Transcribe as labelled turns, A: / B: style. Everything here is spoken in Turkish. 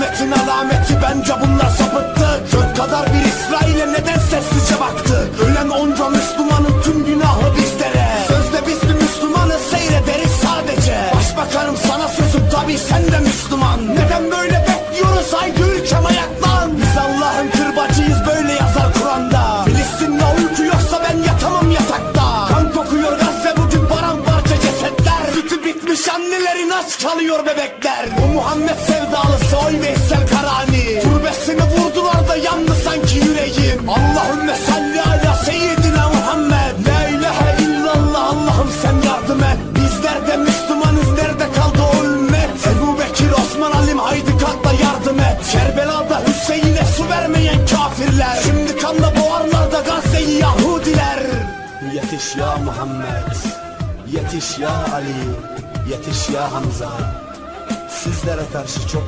A: kıyametin alameti. Bence bunlar sapıttı. Göt kadar bir İsrail'e neden sessizce baktı. Ölen onca Müslümanın tüm günahı bizlere. Sözde biz bir Müslümanı seyrederiz sadece. Başbakanım sana sözüm tabi sen de Müslüman. Neden böyle bekliyoruz haydi ülkem ayaklan Biz Allah'ın kırbacıyız böyle yazar Kur'an'da. Filistin'de uyku ben yatamam yatakta. Kan kokuyor Gazze bugün paramparça cesetler. Sütü bitmiş annelerin aç kalıyor bebekler. Bu Muhammed sevdalısı Allahümme salli ala seyyidina Muhammed. La ilahe illallah Allah'ım sen yardım et. Bizler de Müslümanız nerede kaldı o ümmet? Ebu Bekir Osman Alim haydi kalk da yardım et. Kerbela'da Hüseyin'e su vermeyen kafirler. Şimdi kanla boğarlar da Gazze'yi Yahudiler. Yetiş ya Muhammed Yetiş ya Ali Yetiş ya Hamza. Sizlere karşı çok